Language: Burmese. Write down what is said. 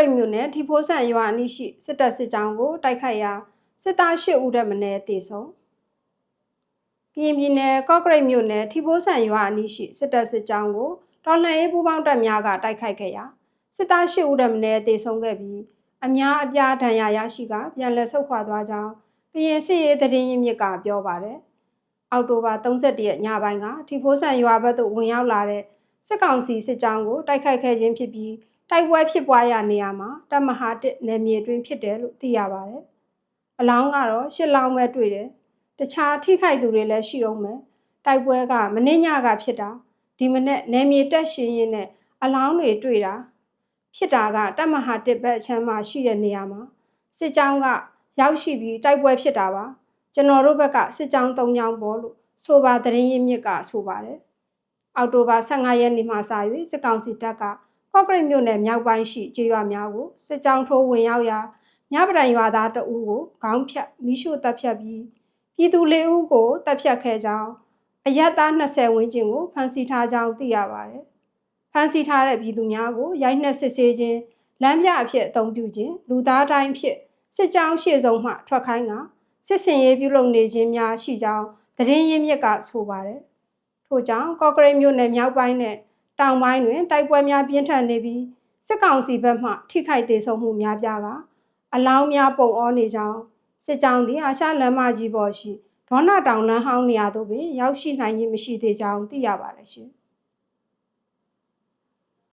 ရိတ်မြို့နယ်ထီဖိုးဆန်ရွာအနီးရှိစစ်တပ်စစ်ကြောင်းကိုတိုက်ခိုက်ရာစစ်သား၈ဦးတက်မင်းတေဆုံးကရင်ပြည်နယ်ကော့ကရိတ်မြို့နယ်ထီဖိုးဆန်ရွာအနီးရှိစစ်တပ်စစ်ကြောင်းကိုတော်လှန်ရေးပူးပေါင်းတပ်များကတိုက်ခိုက်ခဲ့ရာစစ်သား၈ဦးတက်မင်းတေဆုံးခဲ့ပြီးအများအပြားဒဏ်ရာရရှိကပြန်လည်ဆုတ်ခွာသွားကြောင်းကရင်စစ်ရေးသတင်းရင်းမြစ်ကပြောပါတယ်အောက်တိုဘာ31ရက်ညပိုင်းကထီဖိုးဆန်ရွာဘက်သို့ဝင်ရောက်လာတဲ့စစ်ကောင်စီစစ်ကြောင်းကိုတိုက်ခိုက်ခဲ့ခြင်းဖြစ်ပြီး တိုက်ပွဲဖြစ်ပွားရာနေရာမှာတပ်မဟာတစ်နယ်မြေတွင်ဖြစ်တယ်လို့သိရပါတယ်။အလောင်းကတော့ရှစ်လောင်းပဲတွေ့တယ်။တခြားထိခိုက်သူတွေလည်းရှိအောင်မယ်။တိုက်ပွဲကမနေ့ညကဖြစ်တာဒီမနေ့နယ်မြေတက်ရှင်ရင်နဲ့အလောင်းတွေတွေ့တာဖြစ်တာကတပ်မဟာတစ်ဘက်အချမ်းမှာရှိတဲ့နေရာမှာစစ်ကြောင်းကရောက်ရှိပြီးတိုက်ပွဲဖြစ်တာပါ။ကျွန်တော်တို့ဘက်ကစစ်ကြောင်း၃ကြောင်းပေါ်လို့ဆိုပါသတင်းရင်းမြစ်ကဆိုပါတယ်။အောက်တိုဘာ15ရက်နေ့မှစ၍စစ်ကောင်စီတပ်က ကော့ကရိတ်မြို့နယ်မြောက်ပိုင်းရှိကျေးရွာများကိုစစ်ကြောင်းထိုးဝင်ရောက်ရာညပဒံရွာသားတအူးကိုခေါင်းဖြတ်မိရှို့တပ်ဖြတ်ပြီးပြည်သူလေးဦးကိုတပ်ဖြတ်ခဲ့ကြောင်းအရက်သား20ဝန်းကျင်ကိုဖမ်းဆီးထားကြောင်းသိရပါတယ်။ဖမ်းဆီးထားတဲ့ပြည်သူများကိုရိုက်နှက်စစ်ဆေးခြင်းလမ်းပြအဖြစ်အသုံးပြုခြင်းလူသားတိုင်းဖြစ်စစ်ကြောင်းရှေ့ဆုံးမှထွက်ခိုင်းကစစ်စင်ရေးပြုလုပ်နေခြင်းများရှိကြောင်းသတင်းရင်းမြစ်ကဆိုပါတယ်။ထို့ကြောင့်ကော့ကရိတ်မြို့နယ်မြောက်ပိုင်းနဲ့ တောင်ပိုင်းတွင်တိုက်ပွဲများပြင်းထန်နေပြီးစစ်ကောင်စီဘက်မှထိခိုက်ဒေဆုံးမှုများပြားကအလောင်းများပုံအောနေကြောင်းစစ်ကြောင်းသည်အာရှလမ်းမကြီးပေါ်ရှိဒေါနာတောင်လမ်းဟောင်းနေရာသို့ပင်ရောက်ရှိနိုင်ခြင်းမရှိသေးကြောင်းသိရပါတယ်ရှင်။